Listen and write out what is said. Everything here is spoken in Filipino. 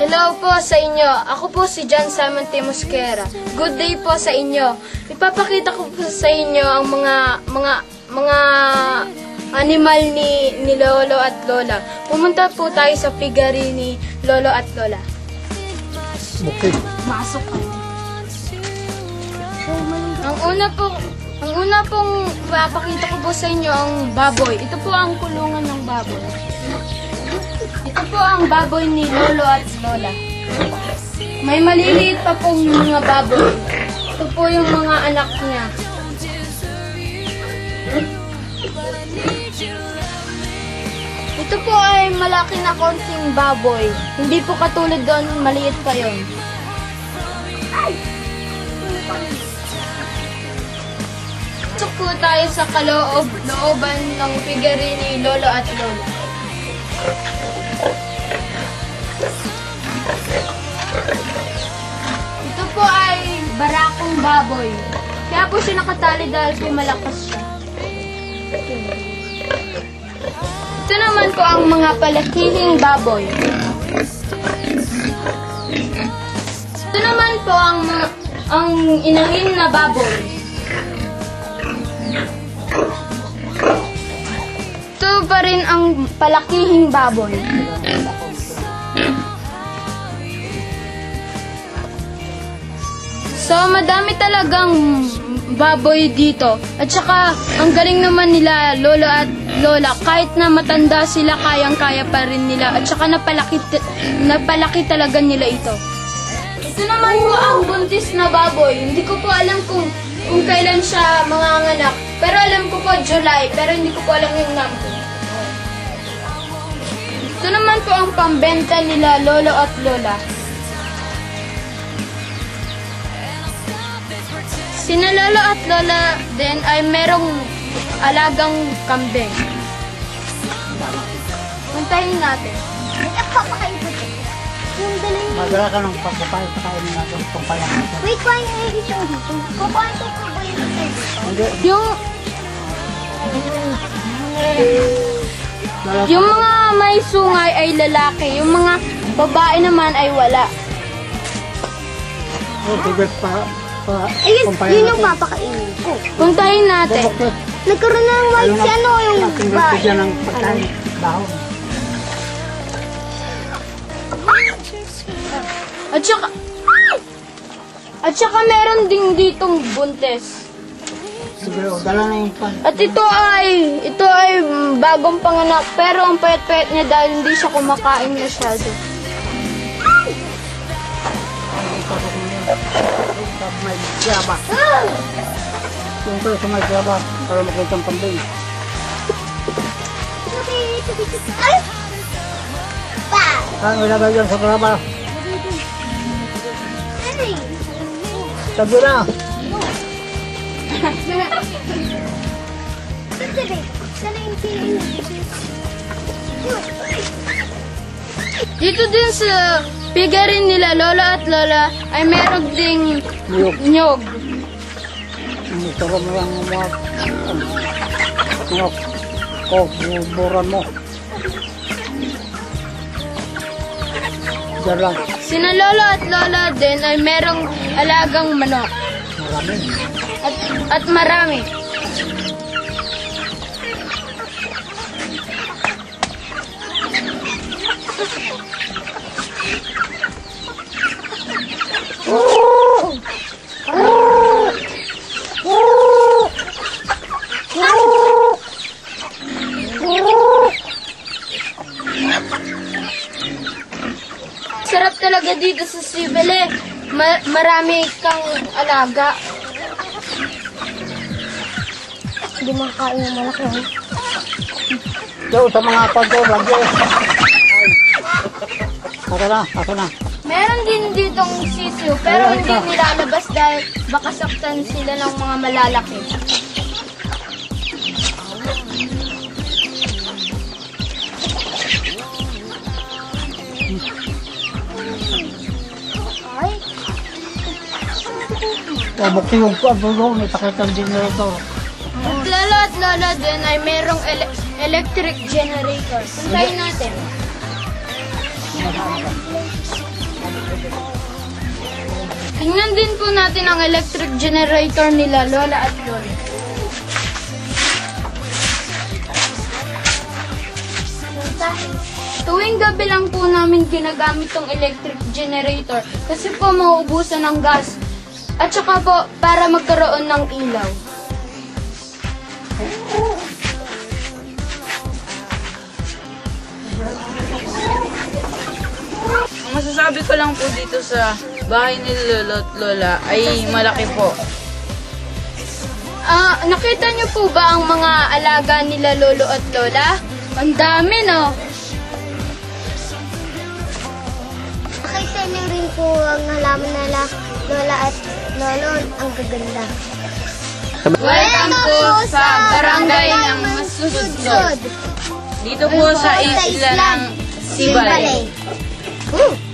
Hello po sa inyo. Ako po si John Simon T. Mosquera. Good day po sa inyo. Ipapakita ko po sa inyo ang mga mga mga animal ni ni Lolo at Lola. Pumunta po tayo sa piggery ni Lolo at Lola. Bukid. Masok kami. Ang una po, ang una pong papakita ko po sa inyo ang baboy. Ito po ang kulungan ng baboy. Po ang baboy ni Lolo at Lola. May maliliit pa pong mga baboy. Ito po yung mga anak niya. Ito po ay malaki na konting baboy. Hindi po katulad doon, maliit pa yon. Pasok po tayo sa kaloob, looban ng piggery ni Lolo at Lola. Ito po ay barakong baboy. Kaya po siya nakatali dahil po malakas siya. Ito naman po ang mga palakihing baboy. Ito naman po ang ang inahin na baboy. Ito pa rin ang palakihing baboy. So, madami talagang baboy dito. At saka, ang galing naman nila, lolo at lola. Kahit na matanda sila, kayang-kaya pa rin nila. At saka, napalaki, napalaki talaga nila ito. Ito naman po ang buntis na baboy. Hindi ko po alam kung kung kailan siya manganganak. Pero alam ko po July, pero hindi ko po alam yung number. Ito naman po ang pambenta nila lolo at lola. Sina lolo at lola din ay merong alagang kambing. Puntahin natin. Ko. Yung dala niya. Magdala ka ng pagkapay sa kainin natin itong payangan. Wait, kuhain niya yung isang dito. Kukuhain ko po ba yung isa dito? Hindi. Yung Yung mga may sungay ay lalaki, yung mga babae naman ay wala. Oh, tibet pa. Pa Ayun, yun yung papakainin ko. Puntahin natin. Nagkaroon na ng white si ano yung ng pagkain. Dahon. At saka, at saka meron ding ditong buntes. Sige, o, dala na yung pan. At ito ay, ito ay bagong panganak, pero ang payat-payat niya dahil hindi siya kumakain masyado. Sa may graba. Yung kayo sa may graba. Para makita ang kambing. Ay! Pa! Saan ilagay dyan sa graba? Ano yun? Sabi na. Sabi, sana yung kinin. Dito din sa piggery nila, lolo at lola, ay meron ding Niyog. nyog. Ito mo lang ang mga... Mga... Oh, buburan mo. Diyan lang. Sina lolo at lola din ay merong alagang manok. Marami. At, at marami. Talaga dito sa Sibele. Ma- marami kang alaga. Hindi makakain ng malaki. oh. Diyo sa mga kwento, lagi. Ako na, ako na. Meron din ditong sisiyo, pero hindi nilalabas dahil baka saktan sila ng mga malalaki. O, bukti yung kwa, bulo, may pakitan din nila ito. At lolo at lola din ay merong ele- electric generator. Puntayin natin. Tingnan din po natin ang electric generator nila, Lola at Lola. Tuwing gabi lang po namin ginagamit tong electric generator kasi po mauubusan ng gas. At saka po para magkaroon ng ilaw. Ang masasabi ko lang po dito sa bahay ni Lolo at Lola ay malaki po. Ah, nakita niyo po ba ang mga alaga nila Lolo at Lola? Ang dami, no? Nakita niyo rin po ang halaman nila Lola at Lolo. Ang gaganda. Welcome po sa barangay ng Masusudsod. Dito po sa isla ng Sibay. Hmm.